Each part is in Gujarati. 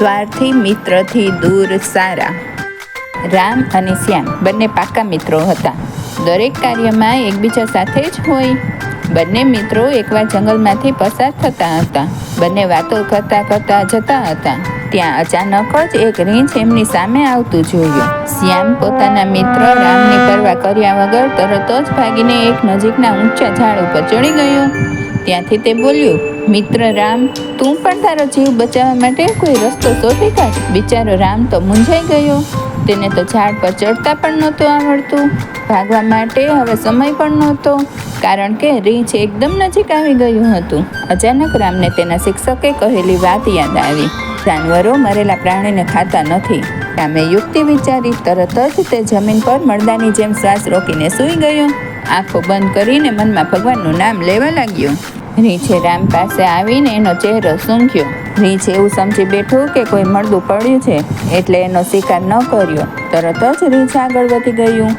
સ્વાર્થી મિત્રથી દૂર સારા. રામ અને શ્યામ બંને પાક્કા મિત્રો હતા. દરેક કાર્યમાં એકબીજા સાથે જ હોય. બંને મિત્રો એકવાર જંગલમાંથી પસાર થતા હતા. બંને વાતો કરતા કરતા જતા હતા. ત્યાં અચાનક જ એક રીંછ એમની સામે આવતું જોયું. શ્યામ પોતાના મિત્ર રામની પરવા કર્યા વગર તરત જ ભાગીને એક નજીકના ઊંચા ઝાડ ઉપર ચડી ગયો. ત્યાંથી તે બોલ્યું મિત્ર રામ, તું પણ તારો જીવ બચાવવા માટે કોઈ રસ્તો શોધી કાઢ. બિચારો રામ તો મૂંઝાઈ ગયો. તેને તો ઝાડ પર ચડતા પણ નહોતું આવડતું. ભાગવા માટે હવે સમય પણ નહોતો, કારણ કે રીંછ એકદમ નજીક આવી ગયું હતું. અચાનક રામને તેના શિક્ષકે કહેલી વાત યાદ આવી. જાનવરો મરેલા પ્રાણીને ખાતા નથી. રામે યુક્તિ વિચારી તરત જ તે જમીન પર મળદાની જેમ શ્વાસ રોકીને સૂઈ ગયો. આંખો બંધ કરીને મનમાં ભગવાનનું નામ લેવા લાગ્યો. રીંછે રામ પાસે આવીને એનો ચહેરો સૂંઘ્યો. રીંછ એવું સમજી બેઠું કે કોઈ મળદું પડ્યું છે, એટલે એનો શિકાર ન કર્યો. તરત જ રીંછ આગળ વધી ગયું.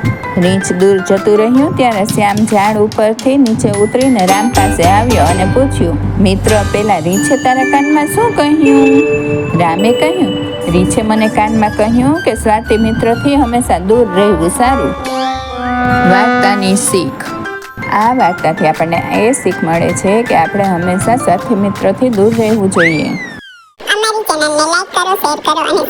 રીંછ દૂર જતું રહ્યું ત્યારે શ્યામ ઝાડ ઉપરથી નીચે ઉતરીને રામ પાસે આવ્યો અને પૂછ્યું, મિત્ર, પેલા રીંછે તારા કાનમાં શું કહ્યું? રામે કહ્યું, રીંછે મને કાનમાં કહ્યું કે સ્વાતિ મિત્રથી હંમેશા દૂર રહેવું સારું. વાર્તાની શીખ. આ વાર્તાથી આપણને એ શીખ મળે છે કે આપણે હંમેશા સાથી મિત્રથી દૂર રહેવું જોઈએ. અમારી ચેનલને લાઈક કરો શેર કરો અને